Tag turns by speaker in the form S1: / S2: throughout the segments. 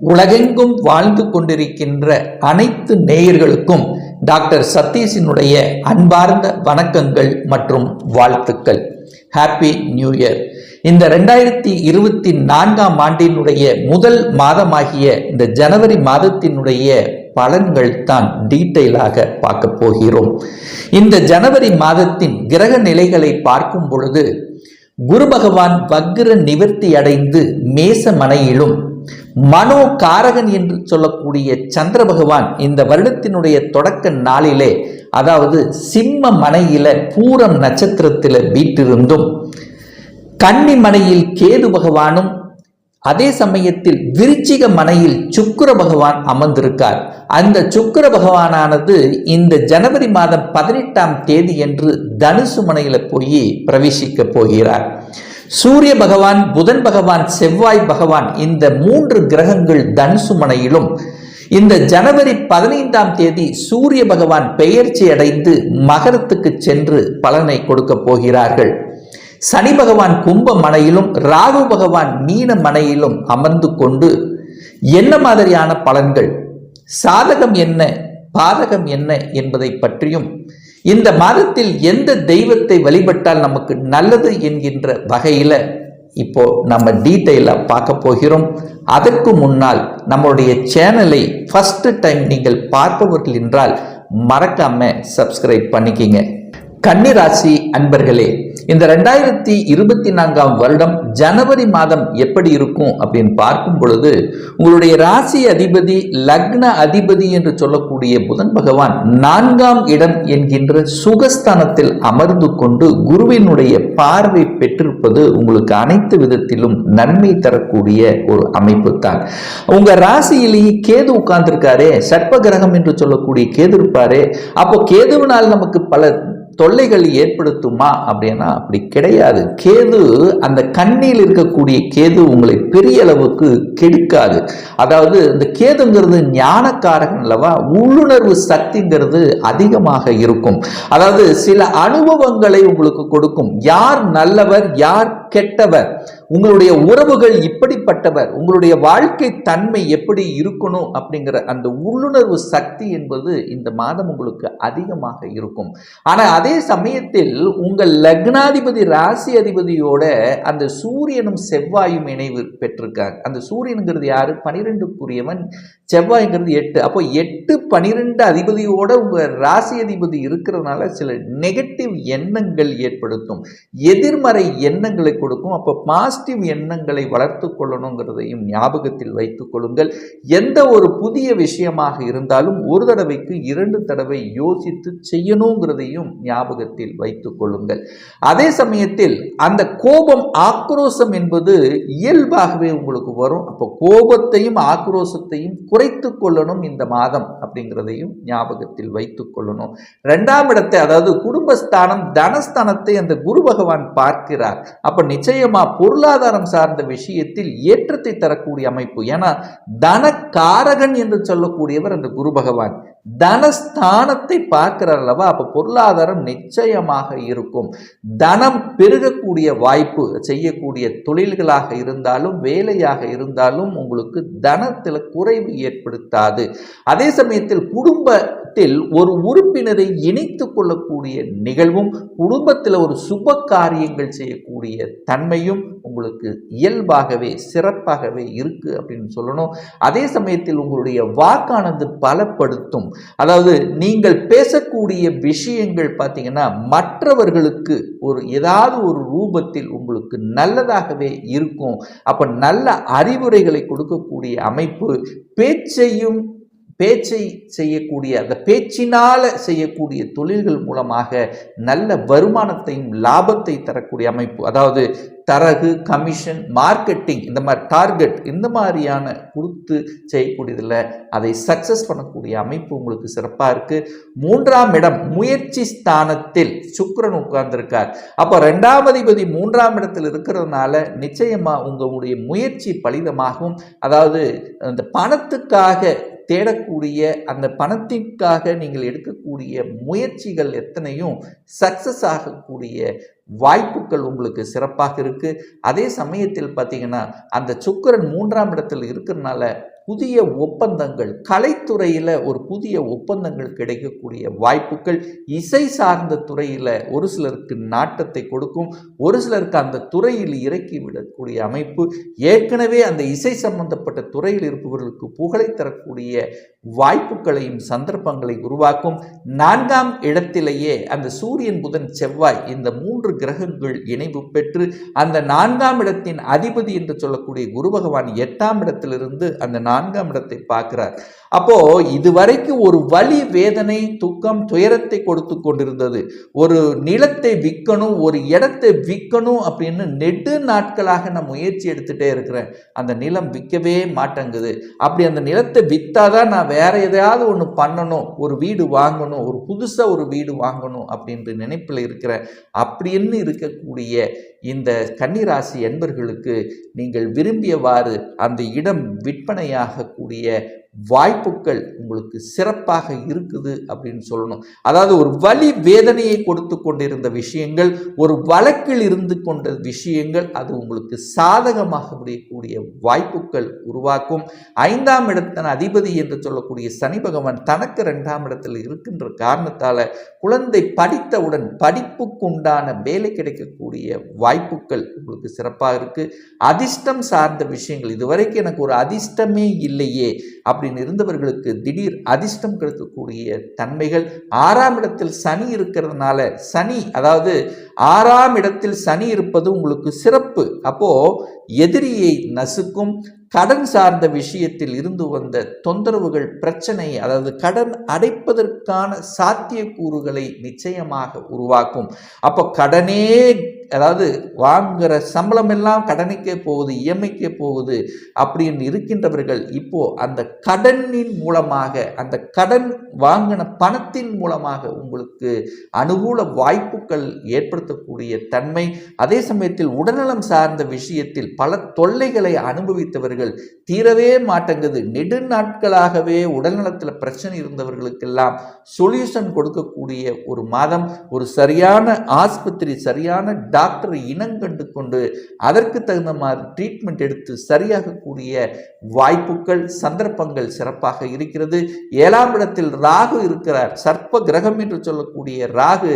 S1: உலகெங்கும் வாழ்ந்து கொண்டிருக்கின்ற அனைத்து நேயர்களுக்கும் டாக்டர் சதீஷினுடைய அன்பார்ந்த வணக்கங்கள் மற்றும் வாழ்த்துக்கள். ஹாப்பி நியூ இயர் இந்த ரெண்டாயிரத்தி இருபத்தி நான்காம் ஆண்டினுடைய முதல் மாதமாகிய இந்த ஜனவரி மாதத்தினுடைய பலன்கள் தான் டீட்டெயிலாக பார்க்க போகிறோம். இந்த ஜனவரி மாதத்தின் கிரக நிலைகளை பார்க்கும் பொழுது குரு பகவான் வக்ர நிவர்த்தி அடைந்து மேச மனையிலும் மனோ காரகன் என்று சொல்லக்கூடிய சந்திர பகவான் இந்த வருடத்தினுடைய தொடக்க நாளிலே அதாவது சிம்ம மனையில பூரம் நட்சத்திரத்தில் வீட்டிருந்தும் கன்னி மனையில் கேது பகவானும் அதே சமயத்தில் விருச்சிக மனையில் சுக்கர பகவான் அமர்ந்திருக்கார். அந்த சுக்கிர பகவானானது இந்த ஜனவரி மாதம் பதினெட்டாம் தேதி என்று தனுசு மனையில போய் பிரவேசிக்க போகிறார். சூரிய பகவான் புதன் பகவான் செவ்வாய் பகவான் இந்த மூன்று கிரகங்கள் தனுசு மனையிலும் இந்த ஜனவரி பதினைந்தாம் தேதி சூரிய பகவான் பெயர்ச்சி அடைந்து மகரத்துக்கு சென்று பலனை கொடுக்க போகிறார்கள். சனி பகவான் கும்ப மனையிலும் ராகு பகவான் மீன மனையிலும் அமர்ந்து கொண்டு என்ன மாதிரியான பலன்கள்? சாதகம் என்ன? பாதகம் என்ன என்பதை பற்றியும் இந்த மாதத்தில் எந்த தெய்வத்தை வழிபட்டால் நமக்கு நல்லது என்கின்ற வகையில் இப்போ நம்ம டீட்டெயிலாக பார்க்க போகிறோம். அதற்கு முன்னால் நம்மளுடைய சேனலை ஃபஸ்ட்டு டைம் நீங்கள் பார்ப்பவர்கள் என்றால் மறக்காம சப்ஸ்கிரைப் பண்ணிக்கிங்க. கன்னிராசி அன்பர்களே இந்த ரெண்டாயிரத்தி இருபத்தி நான்காம் வருடம் ஜனவரி மாதம் எப்படி இருக்கும் அப்படின்னு பார்க்கும் பொழுது உங்களுடைய ராசி அதிபதி லக்ன அதிபதி என்று சொல்லக்கூடிய புதன் பகவான் நான்காம் இடம் என்கின்ற சுகஸ்தானத்தில் அமர்ந்து கொண்டு குருவினுடைய பார்வை பெற்றிருப்பது உங்களுக்கு அனைத்து விதத்திலும் நன்மை தரக்கூடிய ஒரு அமைப்பு தான் உங்க ராசியிலேயே கேது உட்கார்ந்துருக்காரே சர்ப்ப கிரகம் என்று சொல்லக்கூடிய கேது இருப்பாரே அப்போ கேதுவினால் நமக்கு பல தொல்லைகள் ஏற்படுத்துமா அப்படின்னா அப்படி கிடையாது. கேது அந்த கண்ணில் இருக்கக்கூடிய கேது உங்களை பெரிய அளவுக்கு கெடுக்காது. அதாவது இந்த கேதுங்கிறது ஞானக்காரகன் அல்லவா உள்ளுணர்வு சக்திங்கிறது அதிகமாக இருக்கும். அதாவது சில அனுபவங்களை உங்களுக்கு கொடுக்கும். யார் நல்லவர் யார் கெட்டவர்? உங்களுடைய உறவுகள் இப்படிப்பட்டவர் உங்களுடைய வாழ்க்கை தன்மை எப்படி இருக்கணும் அப்படிங்கிற அந்த உள்ளுணர்வு சக்தி என்பது இந்த மாதம் உங்களுக்கு அதிகமாக இருக்கும். ஆனா அதே சமயத்தில் உங்கள் லக்னாதிபதி ராசி அதிபதியோட அந்த சூரியனும் செவ்வாயும் இணைவு பெற்றிருக்காங்க அந்த சூரியனுங்கிறது யாரு? பனிரெண்டுக்குரியவன் செவ்வாய்ங்கிறது எட்டு. அப்போ எட்டு பனிரெண்டு அதிபதியோட உங்க ராசி அதிபதி இருக்கிறதுனால சில நெகட்டிவ் எண்ணங்கள் ஏற்படுத்தும். எதிர்மறை எண்ணங்களை கொடுக்கும். அப்போ பாசிட்டிவ் எண்ணங்களை வளர்த்து கொள்ளணுங்கிறதையும் ஞாபகத்தில் வைத்துக் கொள்ளுங்கள். எந்த ஒரு புதிய விஷயமாக இருந்தாலும் ஒரு தடவைக்கு இரண்டு தடவை யோசித்து செய்யணுங்கிறதையும் ஞாபகத்தில் வைத்துக் கொள்ளுங்கள். அதே சமயத்தில் அந்த கோபம் ஆக்ரோசம் என்பது இயல்பாகவே உங்களுக்கு வரும். அப்போ கோபத்தையும் ஆக்ரோசத்தையும் குறைத்து கொள்ளணும் இந்த மாதம் அப்படிங்கிறதையும் ஞாபகத்தில் வைத்துக் கொள்ளணும் ரெண்டாம் இடத்தை அதாவது குடும்பஸ்தானம் தனஸ்தானத்தை அந்த குரு பகவான் பார்க்கிறார். அப்ப நிச்சயமா பொருளாதாரம் சார்ந்த விஷயத்தில் ஏற்றத்தை தரக்கூடிய அமைப்பு. ஏன்னா தனக்காரகன் என்று சொல்லக்கூடியவர் அந்த குரு பகவான். தனஸ்தானத்தை பார்க்கிறார் அல்லவா? அப்போ பொருளாதாரம் நிச்சயமாக இருக்கும். தனம் பெருகக்கூடிய வாய்ப்பு செய்யக்கூடிய தொழில்களாக இருந்தாலும் வேலையாக இருந்தாலும் உங்களுக்கு தனத்தில் குறைவு ஏற்படுத்தாது. அதே சமயத்தில் குடும்பத்தில் ஒரு உறுப்பினரை இணைத்து கொள்ளக்கூடிய நிகழ்வும் குடும்பத்தில் ஒரு சுப காரியங்கள் செய்யக்கூடிய தன்மையும் உங்களுக்கு இயல்பாகவே சிறப்பாகவே இருக்குது அப்படின்னு சொல்லணும். அதே சமயத்தில் உங்களுடைய வாக்கானது பலப்படுத்தும். அதாவது நீங்கள் பேசக்கூடிய விஷயங்கள் பார்த்தீங்கன்னா மற்றவர்களுக்கு ஒரு ஏதாவது ஒரு ரூபத்தில் உங்களுக்கு நல்லதாகவே இருக்கும். அப்போ நல்ல அறிவுரைகளை கொடுக்கக்கூடிய அமைப்பு பேச்சையும் பேச்சை செய்யக்கூடிய அந்த பேச்சினால் செய்யக்கூடிய தொழில்கள் மூலமாக நல்ல வருமானத்தையும் லாபத்தை தரக்கூடிய அமைப்பு அதாவது தரகு கமிஷன் மார்க்கெட்டிங் இந்த மாதிரி டார்கெட் இந்த மாதிரியான கொடுத்து செய்யக்கூடியதில் அதை சக்ஸஸ் பண்ணக்கூடிய அமைப்பு உங்களுக்கு சிறப்பாக இருக்குது மூன்றாம் இடம் முயற்சி ஸ்தானத்தில் சுக்கரன் உட்கார்ந்திருக்கார். அப்போ ரெண்டாம் அதிபதி மூன்றாம் இடத்தில் இருக்கிறதுனால நிச்சயமாக உங்களுடைய முயற்சி பலிதமாகும். அதாவது அந்த பணத்துக்காக தேடக்கூடிய அந்த பணத்திற்காக நீங்கள் எடுக்கக்கூடிய முயற்சிகள் எத்தனையும் சக்சஸ் ஆகக்கூடிய வாய்ப்புகள் உங்களுக்கு சிறப்பாக இருக்குது அதே சமயத்தில் பார்த்தீங்கன்னா அந்த சுக்கிரன் மூன்றாம் இடத்தில் இருக்கிறனால புதிய ஒப்பந்தங்கள் கலைத்துறையில் ஒரு புதிய ஒப்பந்தங்கள் கிடைக்கக்கூடிய வாய்ப்புகள் இசை சார்ந்த துறையில் ஒரு சிலருக்கு நாட்டத்தை கொடுக்கும் ஒரு சிலருக்கு அந்த துறையில் இறக்கி விடக்கூடிய அமைப்பு ஏற்கனவே அந்த இசை சம்பந்தப்பட்ட துறையில் இருப்பவர்களுக்கு புகழை தரக்கூடிய வாய்ப்புகளையும் சந்தர்ப்பங்களை உருவாக்கும். நான்காம் இடத்திலேயே அந்த சூரியன் புதன் செவ்வாய் இந்த மூன்று கிரகங்கள் இணைவு பெற்று அந்த நான்காம் இடத்தின் அதிபதி என்று சொல்லக்கூடிய குரு பகவான் எட்டாம் இடத்திலிருந்து அந்த நான்காம் இடத்தை பார்க்கிறார். அப்போ இதுவரைக்கும் ஒரு வலி வேதனை துக்கம் துயரத்தை கொடுத்து கொண்டிருந்தது. ஒரு நிலத்தை விற்கணும் ஒரு இடத்தை விற்கணும் அப்படின்னு நெடு நாட்களாக நான் முயற்சி எடுத்துட்டே இருக்கிறேன். அந்த நிலம் விற்கவே மாட்டேங்குது. அப்படி அந்த நிலத்தை விற்றாதான் நான் வேற எதையாவது ஒன்று பண்ணணும் ஒரு வீடு வாங்கணும் ஒரு புதுசாக ஒரு வீடு வாங்கணும் அப்படின்ற நினைப்பில் இருக்கிற அப்படின்னு இருக்கக்கூடிய இந்த கன்னிராசி என்பர்களுக்கு நீங்கள் விரும்பியவாறு அந்த இடம் விற்பனையாகக்கூடிய வாய்ப்புகள் உங்களுக்கு சிறப்பாக இருக்குது அப்படின்னு சொல்லணும். அதாவது ஒரு வலி வேதனையை கொடுத்து கொண்டிருந்த விஷயங்கள் ஒரு வழக்கில் இருந்து கொண்ட விஷயங்கள் அது உங்களுக்கு சாதகமாக முடியக்கூடிய வாய்ப்புகள் உருவாக்கும். ஐந்தாம் இடத்தின் அதிபதி என்று சொல்லக்கூடிய சனி பகவான் தனக்கு ரெண்டாம் இடத்தில் இருக்கின்ற காரணத்தால் குழந்தை படித்தவுடன் படிப்புக்குண்டான வேலை கிடைக்கக்கூடிய வாய்ப்புகள் உங்களுக்கு சிறப்பாக இருக்குது அதிர்ஷ்டம் சார்ந்த விஷயங்கள் இதுவரைக்கும் எனக்கு ஒரு அதிர்ஷ்டமே இல்லையே. அப்படின்னு இருந்தவர்களுக்கு திடீர் அதிர்ஷ்டம் கிடைக்கக்கூடிய தன்மைகள். ஆறாம் இடத்தில் சனி இருக்கிறதுனால சனி அதாவது ஆறாம் இடத்தில் சனி இருப்பது உங்களுக்கு சிறப்பு. அப்போ எதிரியை நசுக்கும் கடன் சார்ந்த விஷயத்தில் இருந்து வந்த தொந்தரவுகள் பிரச்சனை அதாவது கடன் அடைப்பதற்கான சாத்தியக்கூறுகளை நிச்சயமாக உருவாக்கும். அப்போ கடனே அதாவது வாங்குகிற சம்பளம் எல்லாம் கடனுக்கே போகுது இஎம்ஐக்கே போகுது அப்படின்னு இருக்கின்றவர்கள் இப்போ அந்த கடனின் மூலமாக அந்த கடன் வாங்கின பணத்தின் மூலமாக உங்களுக்கு அனுகூல வாய்ப்புகள் ஏற்படுத்தக்கூடிய தன்மை. அதே சமயத்தில் உடல்நலம் சார்ந்த விஷயத்தில் பல தொல்லைகளை அனுபவித்தவர்கள் தீரவே மாட்டேங்குது. நெடுநாட்களாகவே உடல்நலத்தில் பிரச்சனை இருந்தவர்களுக்கெல்லாம் சொல்யூஷன் கொடுக்கக்கூடிய ஒரு மாதம் ஒரு சரியான ஆஸ்பத்திரி சரியான டாக்டர் இனங்கண்டு கொண்டு அதற்கு தகுந்த மாதிரி ட்ரீட்மெண்ட் எடுத்து சரியாகக்கூடிய வாய்ப்புகள் சந்தர்ப்பங்கள் சிறப்பாக இருக்கிறது. ஏழாம் இடத்தில் ராகு இருக்கிறார். சர்ப்ப கிரகம் என்று சொல்லக்கூடிய ராகு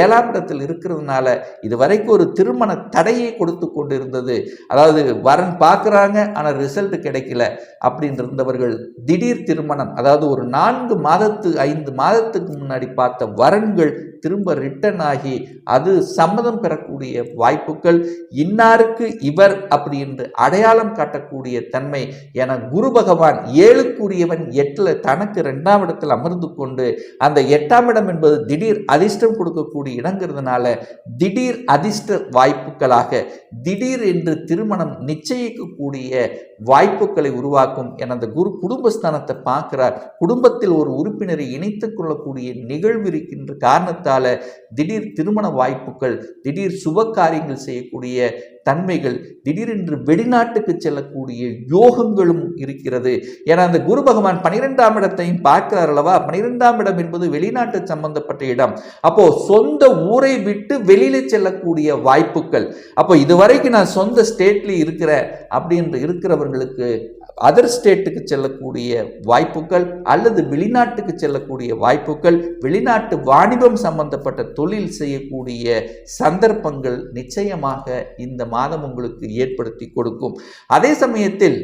S1: ஏழாம் இடத்தில் இருக்கிறதுனால இதுவரைக்கும் ஒரு திருமண தடையை கொடுத்து கொண்டு இருந்தது அதாவது வரன் பார்க்குறாங்க ஆனால் ரிசல்ட் கிடைக்கல அப்படின்னு இருந்தவர்கள் திடீர் திருமணம் அதாவது ஒரு நான்கு மாதத்து ஐந்து மாதத்துக்கு முன்னாடி பார்த்த வரன்கள் திரும்ப ரிட்டர்ன் ஆகி அது சம்மதம் பெறக்கூடிய வாய்ப்புகள் இன்னாருக்கு இவர் அப்படி என்று அடையாளம் காட்டக்கூடிய தன்மை என குரு பகவான் ஏழுக்குரியவன் எட்டில் தனக்கு ரெண்டாம் இடத்தில் அமர்ந்து கொண்டு அந்த எட்டாம் இடம் என்பது திடீர் அதிர்ஷ்டம் கொடுக்கக்கூடிய இடங்கிறதுனால திடீர் அதிர்ஷ்ட வாய்ப்புகளாக திடீர் என்று திருமணம் நிச்சயிக்கக்கூடிய வாய்ப்புகளை உருவாக்கும் என அந்த குரு குடும்பஸ்தானத்தை பார்க்கிறார். குடும்பத்தில் ஒரு உறுப்பினரை இணைத்து கொள்ளக்கூடிய நிகழ்வு இருக்கின்ற காரணத்தால திடீர் திருமண வாய்ப்புகள் திடீர் சுப காரியங்கள் செய்யக்கூடிய தன்மைகள் திடீரென்று வெளிநாட்டுக்கு செல்லக்கூடிய யோகங்களும் இருக்கிறது. ஏன்னா அந்த குரு பகவான் பனிரெண்டாம் இடத்தையும் பார்க்கிறார் அல்லவா? பனிரெண்டாம் இடம் என்பது வெளிநாட்டு சம்பந்தப்பட்ட இடம். அப்போ சொந்த ஊரை விட்டு வெளியில செல்லக்கூடிய வாய்ப்புகள். அப்போ இதுவரைக்கும் நான் சொந்த ஸ்டேட்ல இருக்கிற அப்படின்ற இருக்கிறவர்களுக்கு அதர் ஸ்டேட்டுக்கு செல்லக்கூடிய வாய்ப்புகள் அல்லது வெளிநாட்டுக்கு செல்லக்கூடிய வாய்ப்புகள் வெளிநாட்டு வாணிபம் சம்பந்தப்பட்ட தொழில் செய்யக்கூடிய சந்தர்ப்பங்கள் நிச்சயமாக இந்த மாதம் உங்களுக்கு ஏற்படுத்தி கொடுக்கும். அதே சமயத்தில்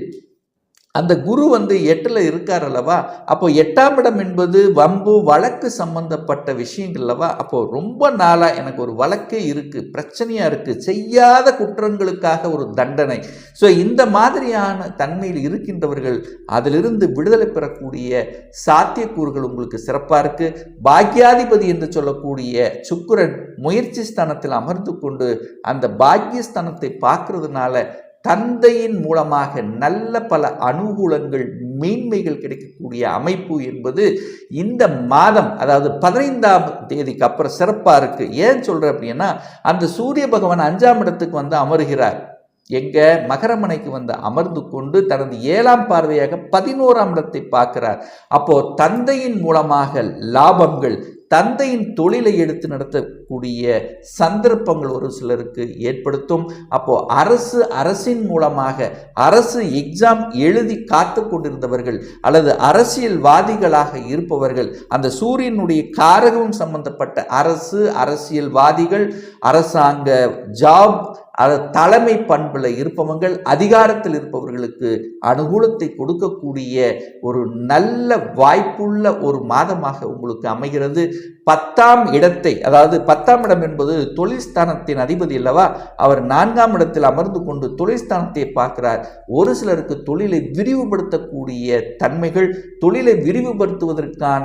S1: அந்த குரு வந்து எட்டில் இருக்கார் அல்லவா? அப்போ எட்டாம் இடம் என்பது வம்பு வழக்கு சம்பந்தப்பட்ட விஷயங்கள் அல்லவா? அப்போ ரொம்ப நாளாக எனக்கு ஒரு வழக்கே இருக்குது பிரச்சனையாக இருக்குது செய்யாத குற்றங்களுக்காக ஒரு தண்டனை. ஸோ இந்த மாதிரியான தன்மையில் இருக்கின்றவர்கள் அதிலிருந்து விடுதலை பெறக்கூடிய சாத்தியக்கூறுகள் உங்களுக்கு சிறப்பாக இருக்குது பாக்யாதிபதி என்று சொல்லக்கூடிய சுக்கிரன் முயற்சி ஸ்தானத்தில் அமர்ந்து கொண்டு அந்த பாக்கியஸ்தானத்தை பார்க்கறதுனால தந்தையின் மூலமாக நல்ல பல அனுகூலங்கள் மேன்மைகள் கிடைக்கக்கூடிய அமைப்பு என்பது இந்த மாதம் அதாவது பதினைந்தாம் தேதிக்கு அப்புறம் சிறப்பாக இருக்குது ஏன் சொல்கிறேன் அப்படின்னா அந்த சூரிய பகவான் அஞ்சாம் இடத்துக்கு வந்து அமருகிறார். எங்க மகரமனைக்கு வந்து அமர்ந்து கொண்டு தனது ஏழாம் பார்வையாக பதினோராம் இடத்தை பார்க்கிறார். அப்போ தந்தையின் மூலமாக லாபங்கள் தந்தையின் தொழிலை எடுத்து நடத்தக்கூடிய சந்தர்ப்பங்கள் ஒரு சிலருக்கு ஏற்படுத்தும். அப்போ அரசு அரசின் மூலமாக அரசு எக்ஸாம் எழுதி காத்து கொண்டிருந்தவர்கள் அல்லது அரசியல்வாதிகளாக இருப்பவர்கள் அந்த சூரியனுடைய காரகம் சம்பந்தப்பட்ட அரசு அரசியல்வாதிகள் அரசாங்க ஜாப் அது தலைமை பண்பில் இருப்பவங்கள் அதிகாரத்தில் இருப்பவர்களுக்கு அனுகூலத்தை கொடுக்கக்கூடிய ஒரு நல்ல வாய்ப்புள்ள ஒரு மாதமாக உங்களுக்கு அமைகிறது. பத்தாம் இடத்தை அதாவது பத்தாம் இடம் என்பது தொழில்ஸ்தானத்தின் அதிபதி அல்லவா? அவர் நான்காம் இடத்தில் அமர்ந்து கொண்டு தொழில்ஸ்தானத்தை பார்க்கிறார். ஒரு சிலருக்கு தொழிலை விரிவுபடுத்தக்கூடிய தன்மைகள் தொழிலை விரிவுபடுத்துவதற்கான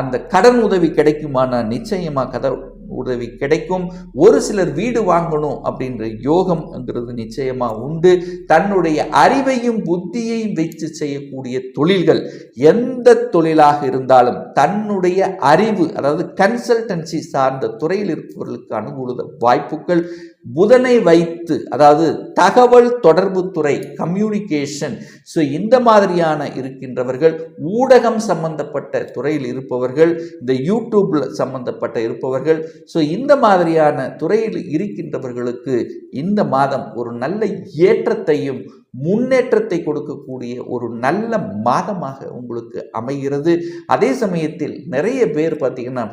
S1: அந்த கடன் உதவி கிடைக்குமான? நிச்சயமாக கதை உதவி கிடைக்கும். ஒரு சிலர் வீடு வாங்கணும் அப்படின்ற யோகம்ங்கிறது நிச்சயமா உண்டு. தன்னுடைய அறிவையும் புத்தியையும் வைத்து செய்யக்கூடிய தொழில்கள் எந்த தொழிலாக இருந்தாலும் தன்னுடைய அறிவு அதாவது கன்சல்டன்சி சார்ந்த துறையில் இருப்பவர்களுக்கு அனுகூல வாய்ப்புகள் புதனை வைத்து அதாவது தகவல் தொடர்பு துறை கம்யூனிகேஷன் ஸோ இந்த மாதிரியான இருக்கின்றவர்கள் ஊடகம் சம்பந்தப்பட்ட துறையில் இருப்பவர்கள் இந்த யூடியூப்ல சம்பந்தப்பட்ட இருப்பவர்கள் ஸோ இந்த மாதிரியான துறையில் இருக்கின்றவர்களுக்கு இந்த மாதம் ஒரு நல்ல ஏற்றத்தையும் முன்னேற்றத்தை கொடுக்கக்கூடிய ஒரு நல்ல மாதமாக உங்களுக்கு அமைகிறது. அதே சமயத்தில் நிறைய பேர் பார்த்தீங்கன்னா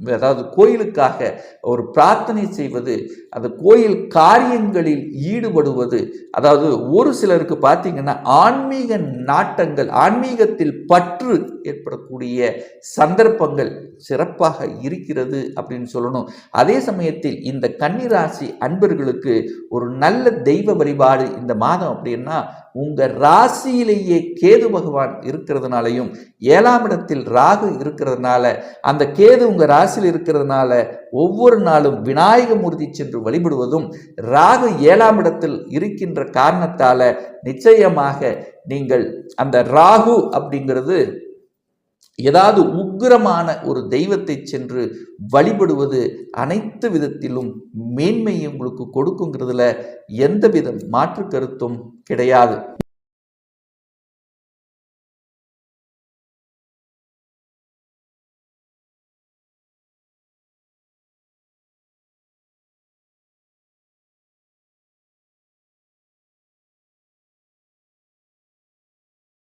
S1: அதாவது கோயிலுக்காக ஒரு பிரார்த்தனை செய்வது அந்த கோயில் காரியங்களில் ஈடுபடுவது அதாவது ஒரு சிலருக்கு பார்த்தீங்கன்னா ஆன்மீக நாட்டங்கள் ஆன்மீகத்தில் பற்று ஏற்படக்கூடிய சந்தர்ப்பங்கள் சிறப்பாக இருக்கிறது அப்படின்னு சொல்லணும். அதே சமயத்தில் இந்த கன்னிராசி அன்பர்களுக்கு ஒரு நல்ல தெய்வ வழிபாடு இந்த மாதம் அப்படின்னா உங்கள் ராசியிலேயே கேது பகவான் இருக்கிறதுனாலையும் ஏழாம் இடத்தில் ராகு இருக்கிறதுனால அந்த கேது உங்கள் ராசியில் இருக்கிறதுனால ஒவ்வொரு நாளும் விநாயகமூர்த்தி சென்று வழிபடுவதும் ராகு ஏழாம் இடத்தில் இருக்கின்ற காரணத்தால நிச்சயமாக நீங்கள் அந்த ராகு அப்படிங்கிறது ஏதாவது உக்கிரமான ஒரு தெய்வத்தை சென்று வழிபடுவது அனைத்து விதத்திலும் மேன்மையை உங்களுக்கு கொடுக்குங்கிறதுல எந்த வித மாற்று கருத்தும் கிடையாது.